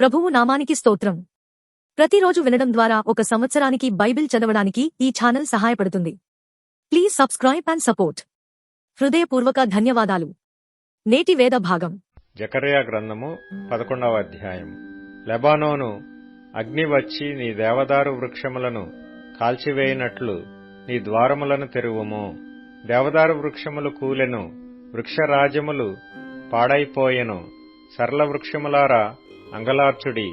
ప్రభువు నామానికి స్తోత్రం. ప్రతిరోజు వినడం ద్వారా ఒక సంవత్సరానికి బైబిల్ చదవడానికి ఈ ఛానల్ సహాయపడుతుంది. Please subscribe and support. హృదయపూర్వక ధన్యవాదాలు. నేటి వేద భాగం. జకరయా గ్రంథము పదకొండవ అధ్యాయం. లెబానోను అగ్ని వచ్చి నీ దేవదారు వృక్షములను కాల్చివేయినట్లు నీ ద్వారములను తెరువుము. దేవదారు వృక్షములు కూలెను వృక్షరాజములు పాడైపోయెను. సరళ వృక్షములారా అంగలార్చుడి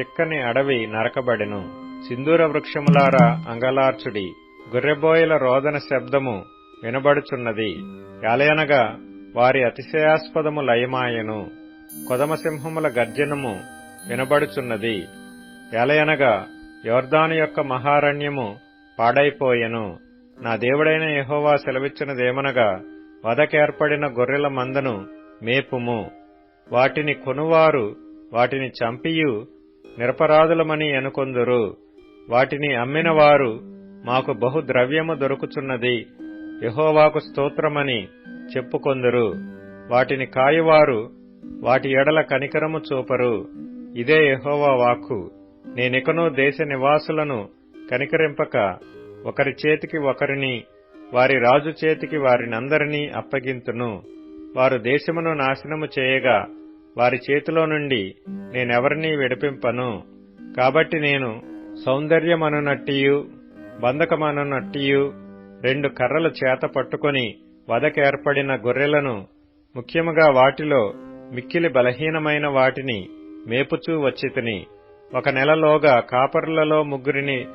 చిక్కని అడవి నరకబడెను. సింధూర వృక్షములారా అంగలార్చుడి గొర్రెబోయల రోదన శబ్దము వినబడుచున్నది. యాలయనగా వారి అతిశయాస్పదము లయమాయెను. కొదమసింహముల గర్జనము వినబడుచున్నది. ఎలయనగా యోర్దాను యొక్క మహారణ్యము పాడైపోయెను. నా దేవుడైన యహోవా సెలవిచ్చినదేమనగా వదకేర్పడిన గొర్రెల మందను మేపుము. వాటిని కొనువారు వాటిని చంపియు నిరపరాధులమని అనుకొందురు వాటిని అమ్మిన వారు మాకు బహు ద్రవ్యము దొరుకుచున్నది. యహోవాకు స్తోత్రమని చెప్పుకొందురు. వాటిని కాయువారు వాటి ఎడల కనికరము చూపరు. ఇదే యహోవా వాక్కు. నేనికనూ దేశ నివాసులను కనికరింపక ఒకరి చేతికి ఒకరిని వారి రాజు చేతికి వారినందరినీ అప్పగింతును. వారు దేశమును నాశనము చేయగా వారి చేతిలో నుండి నేనెవరినీ విడిపింపను? కాబట్టి నేను సౌందర్యమనునట్టియు బంధకమనునట్టియు రెండు కర్రలు చేత పట్టుకొని వదకేర్పడిన గొర్రెలను ముఖ్యముగా వాటిలో మిక్కిలి బలహీనమైన వాటిని మేపుచూ వచ్చితిని ఒక నెలలోగా కాపరులలో ముగ్గురిని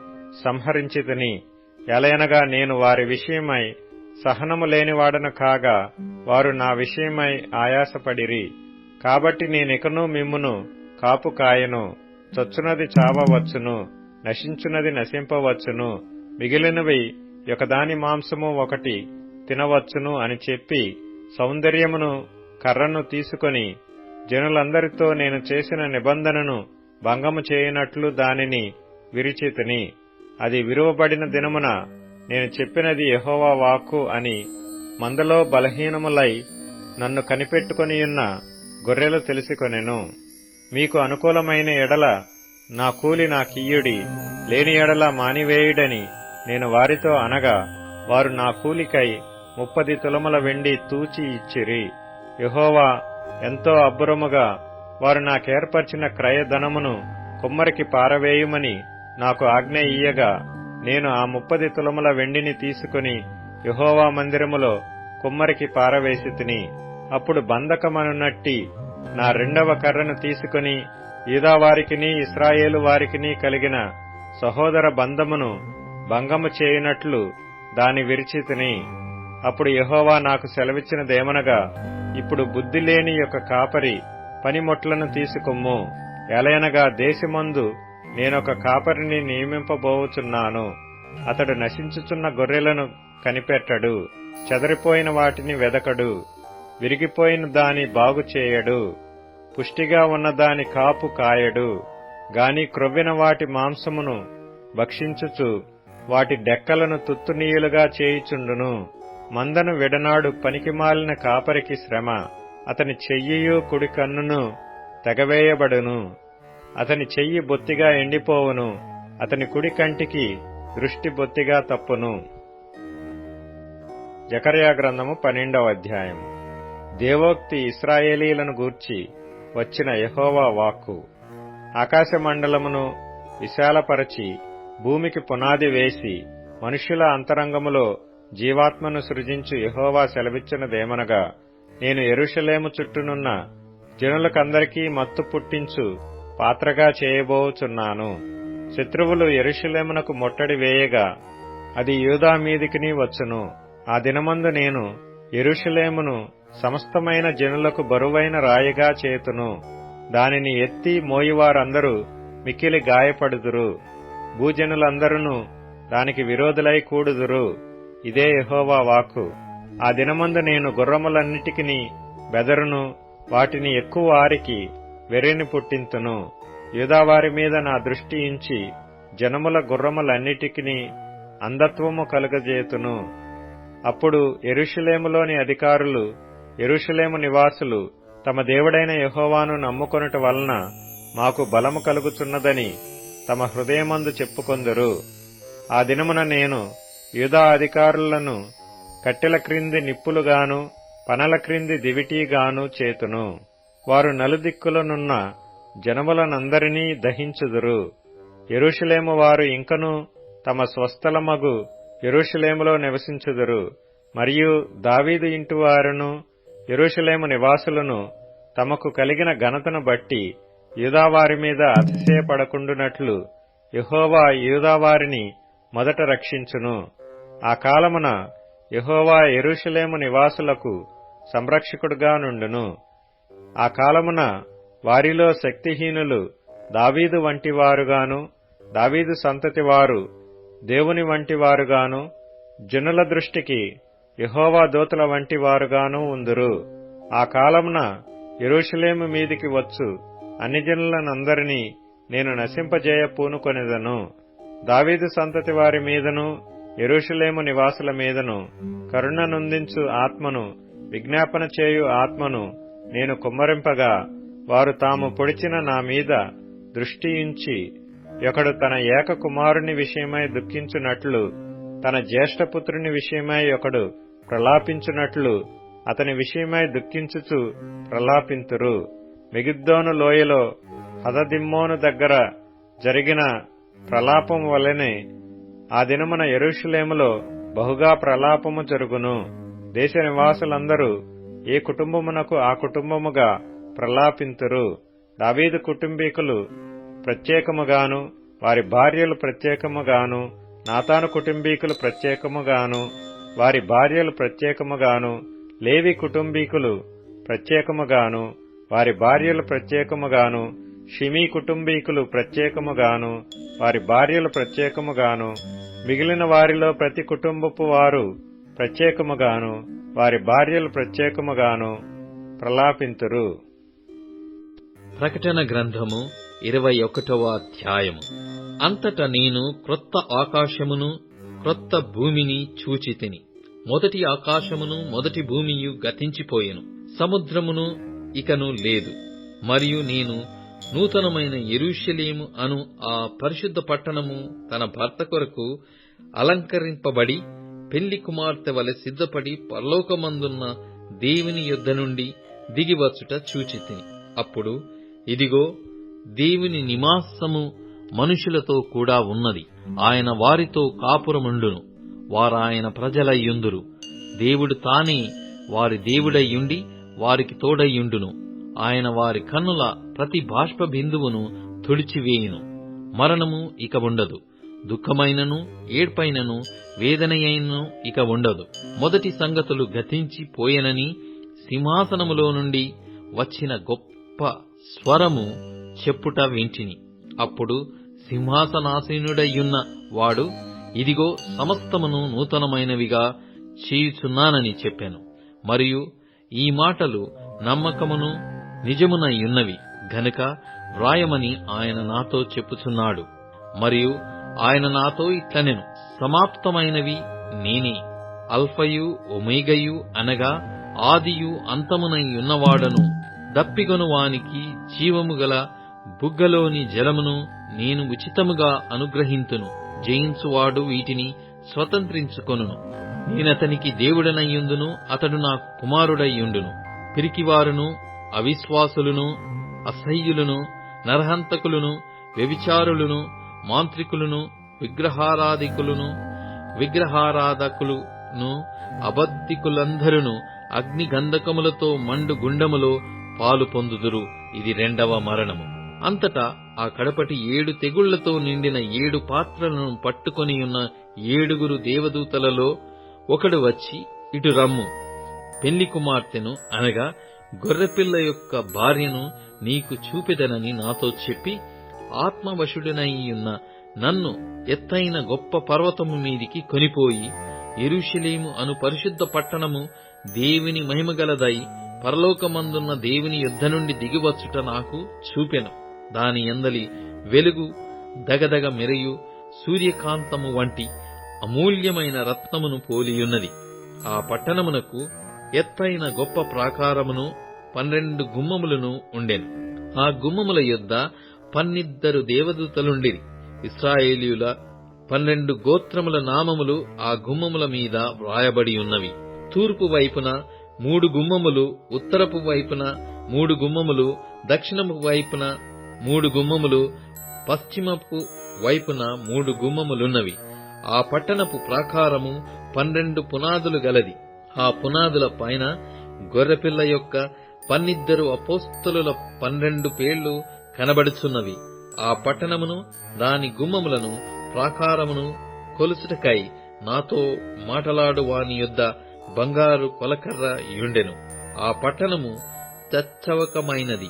సంహరించితిని ఎలయనగా నేను వారి విషయమై సహనము లేనివాడను కాగా వారు నా విషయమై ఆయాసపడిరి. కాబట్టి నేనికను మిమ్మును కాపు కాయను చొచ్చునది చావవచ్చును నశించునది నశింపవచ్చును మిగిలినవి ఒకదాని మాంసము ఒకటి తినవచ్చును అని చెప్పి సౌందర్యమును కర్రను తీసుకొని జనులందరితో నేను చేసిన నిబంధనను భంగము చేయనట్లు దానిని విరిచితిని. అది విరువబడిన దినమున నేను చెప్పినది యహోవా వాక్కు అని మందలో బలహీనములై నన్ను కనిపెట్టుకొనియున్న గొర్రెలు తెలుసుకొనెను. మీకు అనుకూలమైన ఎడల నా కూలి నా కియ్యుడి లేని ఎడల మానివేయుడని నేను వారితో అనగా వారు నా కూలికై ముప్పది తులముల వెండి తూచి ఇచ్చిరి. యహోవా ఎంతో అబ్బురముగా వారు నాకేర్పరిచిన క్రయధనమును కుమ్మరికి పారవేయుమని నాకు ఆజ్ఞ ఇయ్యగా నేను ఆ ముప్పది తులముల వెండిని తీసుకుని యహోవా మందిరములో కుమ్మరికి పారవేసి తిని. అప్పుడు బంధకమనున్నట్టి నా రెండవ కర్రను తీసుకుని ఈదావారికిని ఇస్రాయేలు వారికిని కలిగిన సహోదర బంధమును భంగము చేయునట్లు దాని విరిచితిని అప్పుడు యహోవా నాకు సెలవిచ్చినదేమనగా ఇప్పుడు బుద్ధి లేని యొక్క కాపరి పనిముట్లను తీసుకొమ్ము. ఎలయనగా దేశమందు నేనొక కాపరిని నియమింపబోవుచున్నాను. అతడు నశించుచున్న గొర్రెలను కనిపెట్టడు. చెదరిపోయిన వాటిని వెదకడు. విరిగిపోయిన దాని బాగు చేయడు. పుష్టిగా ఉన్న దాని కాపు కాయడు. గాని క్రొవ్విన వాటి మాంసమును భక్షించుచు వాటి డెక్కలను తుత్తునీయులుగా చేయుచుండును. మందను విడనాడు పనికిమాలిన కాపరికి శ్రమ. అతని చెయ్యియు కుడి కన్నును తెగవేయబడును. అతని చెయ్యి బొత్తిగా ఎండిపోవును. అతని కుడి కంటికి దృష్టి బొత్తిగా తప్పును. జకర్యా గ్రంథము పన్నెండవ అధ్యాయం దేవోక్తి ఇస్రాయేలీలను గూర్చి వచ్చిన యహోవా వాక్కు. ఆకాశమండలమును విశాలపరచి భూమికి పునాది వేసి మనుష్యుల అంతరంగములో జీవాత్మను సృజించు యహోవా సెలవిచ్చినదేమనగా నేను ఎరుషలేము చుట్టూనున్న జనులకందరికీ మత్తు పుట్టించు పాత్రగా చేయబోచున్నాను. శత్రువులు ఎరుషలేమునకు ముట్టడి వేయగా అది యూదా మీదికిని వచ్చును. ఆ దినమందు నేను ఎరుషలేమును సమస్తమైన జనులకు బరువైన రాయిగా చేతును. దానిని ఎత్తి మోయివారందరూ మిక్కిలి గాయపడుదురు. భూజనులందరూ దానికి విరోధులై కూడుదురు. ఇదే యహోవా వాక్కు. ఆ దినమందు నేను గుర్రములన్నిటికిని బెదరును వాటిని ఎక్కువ వారికి వెర్రిని పుట్టింతును. యూదావారి మీద నా దృష్టి ఇంచి జనముల గుర్రములన్నిటికిని అంధత్వము కలుగజేతును. అప్పుడు ఎరుషులేములోని అధికారులు ఎరుషలేము నివాసులు తమ దేవుడైన యహోవాను నమ్ముకొనుట వలన మాకు బలము కలుగుచున్నదని తమ హృదయమందు చెప్పుకొందురు. ఆ దినమున నేను యూదా అధికారులను కట్టెల క్రింది నిప్పులుగాను పనల క్రింది దివిటీగాను చేతును. వారు నలుదిక్కులనున్న జనములనందరినీ దహించుదురు. ఎరుషులేము వారు ఇంకను తమ స్వస్థలమగు ఎరుషులేములో నివసించుదురు. మరియు దావీదు ఇంటి వారును ఎరుషలేము నివాసులను తమకు కలిగిన ఘనతను బట్టి యూదావారి మీద అతిశయపడకుండునట్లు యహోవా యూదావారిని మొదట రక్షించును. ఆ కాలమున యహోవా ఎరుషలేము నివాసులకు సంరక్షకుడుగా నుండును. ఆ కాలమున వారిలో శక్తిహీనులు దావీదు వంటి వారుగాను దావీదు సంతతి వారు దేవుని వంటివారుగాను జనుల దృష్టికి యహోవా దూతల వంటి వారుగానూ ఉందురు. ఆ కాలమున ఎరుషలేము మీదికి వచ్చు. అన్నిజనులనందరినీ నేను నశింపజేయ పూనుకొనిదను దావీదు సంతతి వారి మీదను ఎరుషలేము నివాసుల మీదను కరుణనుందించు ఆత్మను విజ్ఞాపన చేయు ఆత్మను నేను కుమ్మరింపగా వారు తాము పొడిచిన నా మీద దృష్టియుంచి ఒకడు తన ఏక కుమారుని విషయమై దుఃఖించునట్లు తన జ్యేష్ఠపుత్రుని విషయమై ఒకడు ప్రలాపించునట్లు అతని విషయమై దుఃఖించుచు ప్రలాపింతురు. మిగిద్దోను లోయలో హదదిమ్మోను దగ్గర జరిగిన ప్రలాపం వలనే ఆ దినమున ఎరుషులేములో బహుగా ప్రలాపము జరుగును. దేశ నివాసులందరూ ఏ కుటుంబమునకు ఆ కుటుంబముగా ప్రలాపింతురు. దావీదు కుటుంబీకులు ప్రత్యేకముగాను వారి భార్యలు ప్రత్యేకముగాను నాతాను కుటుంబీకులు ప్రత్యేకముగాను వారి భార్యలు ప్రత్యేకముగాను లేవి కుటుంబీకులు ప్రత్యేకముగాను వారి భార్యలు ప్రత్యేకముగాను షిమీ కుటుంబీకులు ప్రత్యేకముగాను వారి భార్యలు ప్రత్యేకముగాను మిగిలిన వారిలో ప్రతి కుటుంబపు వారు ప్రత్యేకముగాను వారి భార్యలు ప్రత్యేకముగాను ప్రలాపింతురు. ప్రకటన గ్రంథము ఇరవై ఒకటవ అధ్యాయము. అంతట నేను క్రొత్త ఆకాశమును క్రొత్త భూమిని చూచితిని. మొదటి ఆకాశమును మొదటి భూమియు గతించిపోయెను. సముద్రమును ఇకను లేదు. మరియు నేను నూతనమైన ఎరుషలేము అను ఆ పరిశుద్ధ పట్టణము తన భర్త కొరకు అలంకరింపబడి పెళ్ళి కుమార్తె వలె సిద్ధపడి పరలోకమందున్న దేవుని యుద్ధ నుండి దిగివచ్చుట చూచితిని. అప్పుడు ఇదిగో దేవుని నివాసము మనుషులతో కూడా ఉన్నది. ఆయన వారితో కాపురముండును. వారాయన ప్రజలయ్యుందురు. దేవుడు తానే వారి దేవుడయ్యుండి వారికి తోడయ్యుండును. ఆయన వారి కన్నుల ప్రతి బాష్ప బిందువును తుడిచివేయును. మరణము ఇక ఉండదు. దుఃఖమైనను ఏడ్పైనను వేదనయైనను ఇక ఉండదు. మొదటి సంగతులు గతించి పోయెనని సింహాసనములో నుండి వచ్చిన గొప్ప స్వరము చెప్పుట వింటిని. అప్పుడు సింహాసనాసీనుడయ్యున్న వాడు ఇదిగో సమస్తమును నూతనమైనవిగా చేయుచున్నానని చెప్పాను. మరియు ఈ మాటలు నమ్మకమును నిజమునయ్యున్నవి. గనుక వ్రాయమని ఆయన నాతో చెప్పుచున్నాడు. మరియు ఆయన నాతో ఇట్లనెను. సమాప్తమైనవి నేనే. అల్ఫయు ఒమేగయు అనగా ఆదియు అంతమునయ్యున్నవాడను. దప్పిగొనువానికి వానికి జీవము గల బుగ్గలోని జలమును నేను ఉచితముగా అనుగ్రహింతును. జయించువాడు వీటిని స్వతంత్రించుకొనును. నేనతనికి దేవుడనయ్యుందును అతడు నా కుమారుడయ్యుండును. పిరికివారును అవిశ్వాసులను అసహ్యులను నరహంతకులను వ్యభిచారులను మాంత్రికులను విగ్రహారాధికులను విగ్రహారాధకులను అబద్ధికులందరూ అగ్ని గంధకములతో మండు గుండములో పాలు పొందుదురు. ఇది రెండవ మరణము. అంతటా ఆ కడపటి ఏడు తెగుళ్ళతో నిండిన ఏడు పాత్రలను పట్టుకొని ఉన్న ఏడుగురు దేవదూతలలో ఒకడు వచ్చి ఇటు రమ్ము. పెళ్ళి కుమార్తెను అనగా గొర్రెపిల్ల యొక్క భార్యను నీకు చూపెదనని నాతో చెప్పి ఆత్మవశుడనయ్యున్న నన్ను ఎత్తైన గొప్ప పర్వతము మీదికి కొనిపోయి ఎరుషలేము అను పరిశుద్ధ పట్టణము దేవుని మహిమగలదై పరలోకమందున్న దేవుని యుద్ధ నుండి దిగివచ్చుట నాకు చూపెను. దాని ఎందలి వెలుగు దగదగ మెరయు సూర్యకాంతము వంటి అమూల్యమైన రత్నమును పోలియున్నది. ఆ పట్టణమునకు ఎత్తైన గొప్ప ప్రాకారమును పన్నెండు గుమ్మములను ఉండెను. ఆ గుమ్మముల యొద్ద పన్నిద్దరు దేవదూతలుండిరి. ఇస్రాయేలీయుల పన్నెండు గోత్రముల నామములు ఆ గుమ్మముల మీద వ్రాయబడి ఉన్నవి తూర్పు వైపున మూడు గుమ్మములు ఉత్తరపు వైపున మూడు గుమ్మములు దక్షిణపు వైపున మూడు గుమ్మములు పశ్చిమపు వైపున మూడు గుమ్మములున్నవి. ఆ పట్టణపు ప్రాకారము పన్నెండు పునాదులు గలది. ఆ పునాదుల పైన గొర్రెపిల్ల యొక్క పన్నిద్దరు అపోస్తలుల పన్నెండు పేళ్ళు కనబడుచున్నవి. ఆ పట్టణమును దాని గుమ్మములను ప్రాకారమును కొలుసుటకై నాతో మాటలాడు వాని యొద్ద బంగారు కొలకర్ర యుండెను. ఆ పట్టణము చచ్చవకమైనది.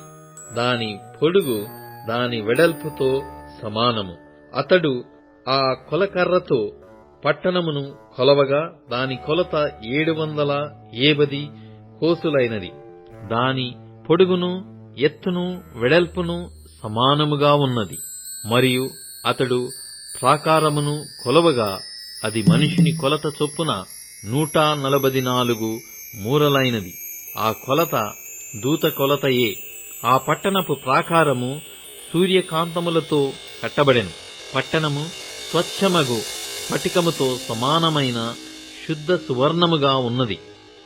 దాని పొడుగు దాని వెడల్పుతో సమానము. అతడు ఆ కొలకర్రతో పట్టణమును కొలవగా దాని కొలత ఏడు వందల ఏబది కోసులైనది. దాని పొడుగును ఎత్తును వెడల్పును సమానముగా ఉన్నది. మరియు అతడు ప్రాకారమును కొలవగా అది మనిషిని కొలత చొప్పున నూట నలభది నాలుగు మూరలైనది. ఆ కొలత దూత కొలతయే. ఆ పట్టణపు ప్రాకారము సూర్యకాంతములతో కట్టబడెను. పట్టణము స్వచ్ఛమగు స్ఫటికముతో సమానమైన శుద్ధ సువర్ణముగా ఉన్నది.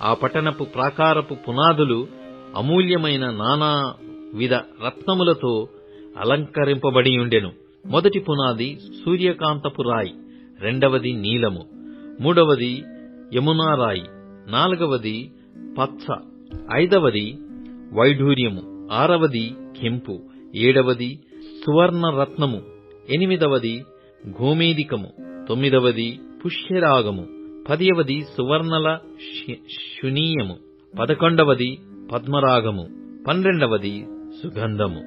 ఆ పట్టణపు ప్రాకారపు పునాదులు అమూల్యమైన నానా విధ రత్నములతో అలంకరింపబడి ఉండెను. మొదటి పునాది సూర్యకాంతపు రాయి రెండవది నీలము మూడవది యమునా రాయి నాలుగవది పచ్చ ఐదవది వైఢూర్యము ఆరవది కెంపు ఏడవది సువర్ణరత్నము. ఎనిమిదవది గోమేదికము తొమ్మిదవది పుష్యరాగము. పదివది సువర్ణల శునీయము. పదకొండవది పద్మరాగము. పన్నెండవది సుగంధము.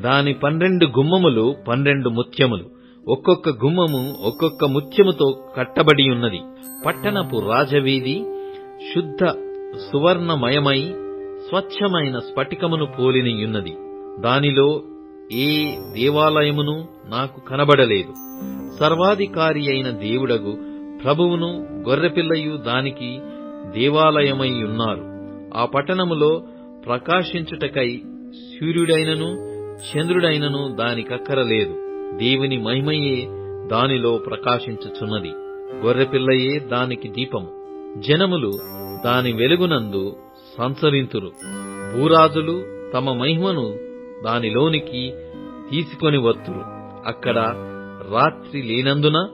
దాని పన్నెండు గుమ్మములు పన్నెండు ముత్యములు. ఒక్కొక్క గుమ్మము ఒక్కొక్క ముత్యముతో కట్టబడి ఉన్నది. పట్టణపు రాజవీధి శుద్ధ సువర్ణమయమై స్వచ్ఛమైన స్ఫటికమును పోలినియున్నది. దానిలో ఏ దేవాలయమును నాకు కనబడలేదు. సర్వాధికారి అయిన దేవుడగు ప్రభువును గొర్రెపిల్లయు దానికి దేవాలయమై ఉన్నారు. ఆ పట్టణములో ప్రకాశించుటకై సూర్యుడైనను చంద్రుడైనను దానికక్కరలేదు. దేవుని మహిమయే దానిలో ప్రకాశించుచున్నది. గొర్రెపిల్లయే దానికి దీపము. జనములు దాని వెలుగునందు సంచరింతురు. భూరాజులు తమ మహిమను దానిలోనికి తీసుకొని వత్తురు. అక్కడ రాత్రి లేనందున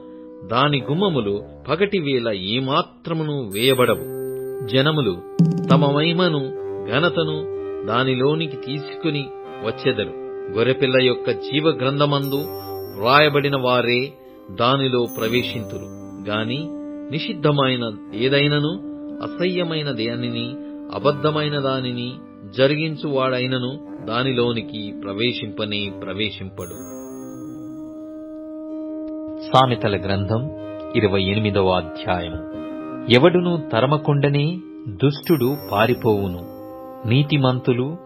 దాని గుమ్మములు పగటి వేళ ఏమాత్రమును వేయబడవు. జనములు తమ మహిమను ఘనతను దానిలోనికి తీసుకుని వచ్చెదరు. గొర్రెపిల్ల యొక్క జీవ గ్రంథమందు వ్రాయబడిన వారే దానిలో ప్రవేశింతురు. గాని నిషిద్ధమైన ఏదైనను అసహ్యమైన దానిని అబద్ధమైన దానిని జరిగించువాడైనను దానిలోనికి ప్రవేశింపనే ప్రవేశింపడు. సామెతల గ్రంథం ఇరవై ఎనిమిదవ అధ్యాయము. ఎవడును తరమకుండనే దుష్టుడు పారిపోవును. నీతిమంతులు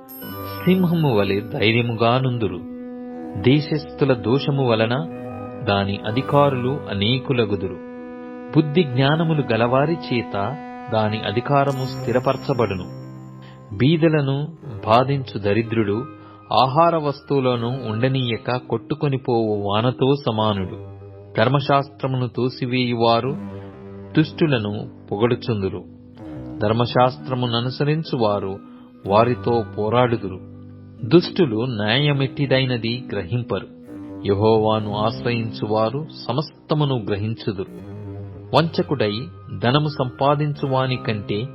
సింహము వలె ధైర్యముగానుందురు దేశస్థుల దోషము వలన దాని అధికారులు అనేకులగుదురు. బుద్ధి జ్ఞానములు గలవారి చేత దాని అధికారము స్థిరపరచబడును. బీదలను బాధించు దరిద్రుడు ఆహార వస్తువులను ఉండనీయక కొట్టుకొనిపోవు వానతో సమానుడు. ధర్మశాస్త్రమును తోసివేయువారు దుష్టులను పొగడుచుందురు. ధర్మశాస్త్రముననుసరించువారు వారితో పోరాడుదురు. దుష్టులు న్యాయమెట్టిదైనది గ్రహింపరు. యహోవాను ఆశ్రయించువారు సమస్తమును గ్రహించుదురు. వంచకుడై ధనము సంపాదించువాని కంటే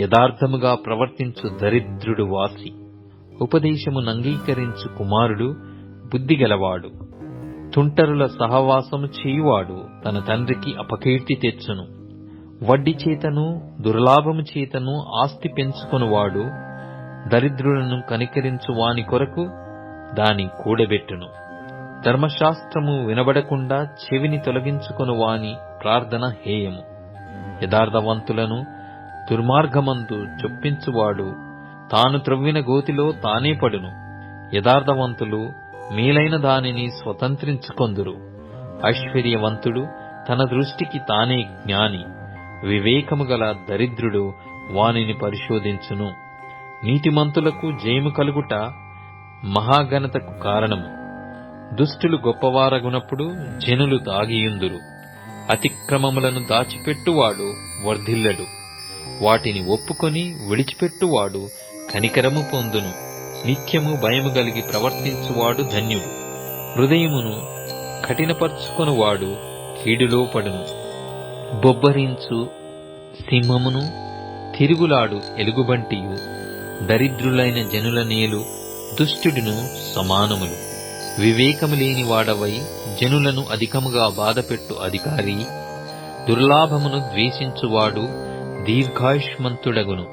యథార్థముగా ప్రవర్తించు దరిద్రుడు వాసి ఉపదేశమును అంగీకరించు కుమారుడు బుద్ధిగలవాడు తుంటరుల సహవాసము చేయువాడు తన తండ్రికి అపకీర్తి తెచ్చును. వడ్డీ చేతను దుర్లాభము చేతను ఆస్తి పెంచుకొనువాడు దరిద్రులను కనికరించు వాని కొరకు దాని కూడబెట్టును. ధర్మశాస్త్రము వినబడకుండా చెవిని తొలగించుకొను వాని ప్రార్థన హేయము. యథార్థవంతులను దుర్మార్గమందు చొప్పించువాడు. తాను త్రవ్విన గోతిలో తానే పడును. యథార్థవంతులు మేలైన దానిని స్వతంత్రించుకొందురు. ఐశ్వర్యవంతుడు తన దృష్టికి తానే జ్ఞాని. వివేకము గల దరిద్రుడు వానిని పరిశోధించును. నీతిమంతులకు జయము కలుగుట మహాఘనతకు కారణము. దుష్టులు గొప్పవారగునప్పుడు జనులు దాగియుందురు. అతిక్రమములను దాచిపెట్టువాడు వర్ధిల్లడు. వాటిని ఒప్పుకొని విడిచిపెట్టువాడు కనికరము పొందును. నిత్యము భయము కలిగి ప్రవర్తించువాడు ధన్యుడు. హృదయమును కఠినపరుచుకొనువాడు కీడులో పడును. బొబ్బరించు సింహమును తిరుగులాడు ఎలుగుబంటియు. దరిద్రులైన జనుల నేలు దుష్టుడును సమానములు. వివేకము లేని వాడవై జనులను అధికముగా బాధపెట్టు అధికారి. దుర్లాభమును ద్వేషించువాడు దీర్ఘాయుష్మంతుడగును.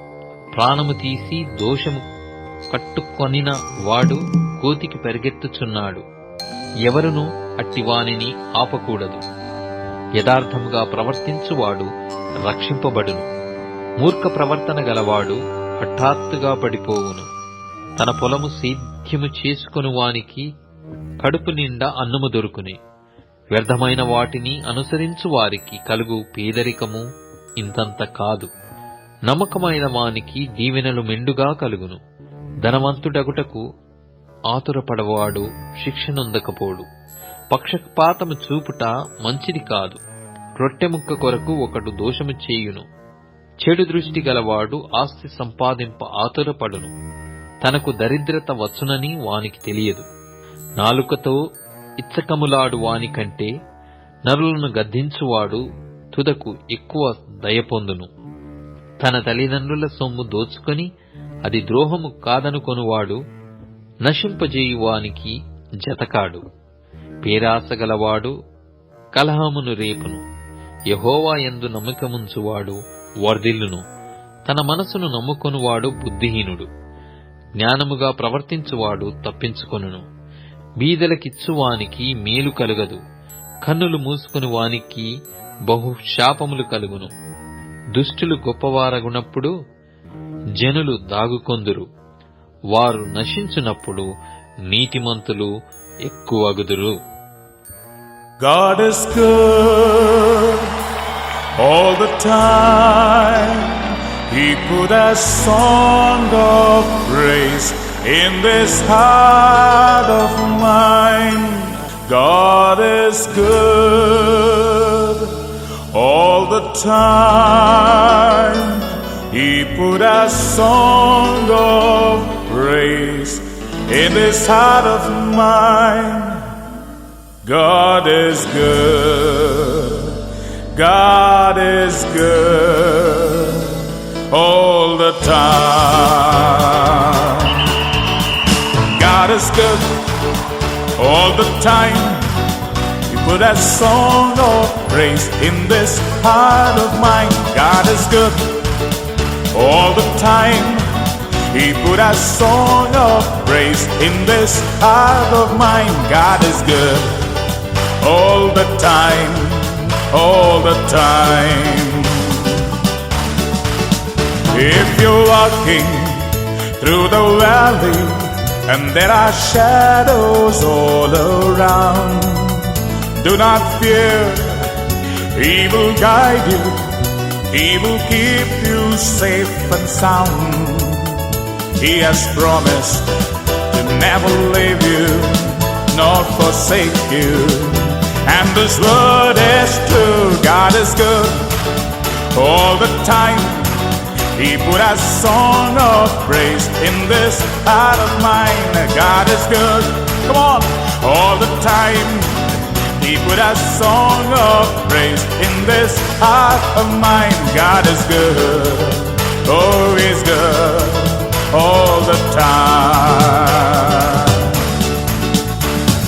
ప్రాణము తీసి దోషము కట్టుకొనిన వాడు కోతికి పరిగెత్తుచున్నాడు. ఎవరును అట్టివానిని ఆపకూడదు. యథార్థముగా ప్రవర్తించువాడు రక్షింపబడును. మూర్ఖ ప్రవర్తన గలవాడు హఠాత్తుగా పడిపోవును. తన పొలము సేద్యము చేసుకుని వానికి కడుపు నిండా అన్నము దొరుకుని. వ్యర్థమైన వాటిని అనుసరించు వారికి కలుగు పేదరికము ఇంతంత కాదు. నమ్మకమైన వానికి దీవెనలు మెండుగా కలుగును. ధనవంతుడగుటకు ఆతురపడవాడు శిక్షనొందకపోడు. పక్షపాతము చూపుట మంచిది కాదు. రొట్టెముక్క కొరకు ఒకడు దోషము చేయును. చెడు దృష్టి గలవాడు ఆస్తి సంపాదింప ఆతురపడును. తనకు దరిద్రత వచ్చునని వానికి తెలియదు. నాలుకతో ఇచ్చకములాడు వానికంటే నరులను గద్దించువాడు తుదకు ఎక్కువ దయ పొందును తన తల్లిదండ్రుల సొమ్ము దోచుకొని అది ద్రోహము కాదనుకొనువాడు నశింపజేయువానికి జతకాడు. పేరాసగలవాడు కలహమును రేపును. యహోవా ఎందు నమ్మకముంచువాడు వర్ధిల్లును. తన మనసును నమ్ముకొనువాడు బుద్ధిహీనుడు. జ్ఞానముగా ప్రవర్తించువాడు తప్పించుకొనును. బీదలకిచ్చువానికి మేలు కలుగదు. కన్నులు మూసుకుని వానికి బహు శాపములు కలుగును దుష్టులు గొప్పవారగునప్పుడు జనులు దాగుకొందురు వారు నశించునప్పుడు నీతిమంతులు ఎక్కువ అగుదురు All the time, he put a song of praise in this heart of mine. God is good. All the time. He put a song of praise in this heart of mine. God is good. God is good all the time. God is good all the time. Put a song of praise in this heart of mine. God is good all the time. He put a song of praise in this heart of mine. God is good all the time, all the time. If you're walking through the valley and there are shadows all around, do not fear, He will guide you, He will keep you safe and sound. He has promised to never leave you nor forsake you. And this word is true. God is good all the time. He put a song of praise in this heart of mine. God is good. Come on, all the time. He put a song of praise in this heart of mine. God is good. Oh, He's good all the time.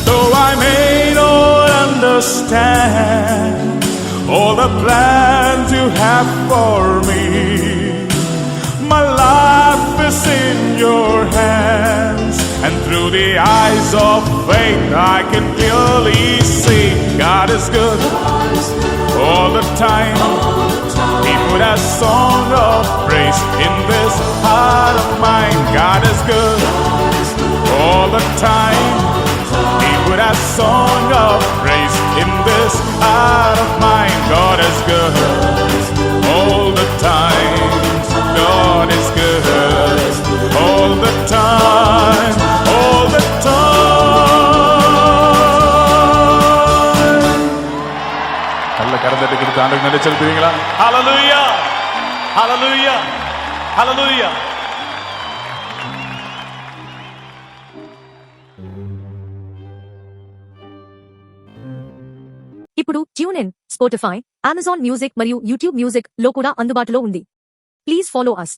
Though I may not understand all the plans you have for me, my life is in your and through the eyes of faith I can clearly see God is good all the time. He put a song of praise in this heart of mine. God is good all the time. He put a song of praise in this heart of mine. God is good all கொடுத்து ஆண்டுக்கு நன்றி செலுத்துவீங்களா ஹalleluya ஹalleluya ஹalleluya ఇప్పుడు tune in Spotify Amazon music మరియు YouTube music లో కూడా అందుబాటులో ఉంది please follow us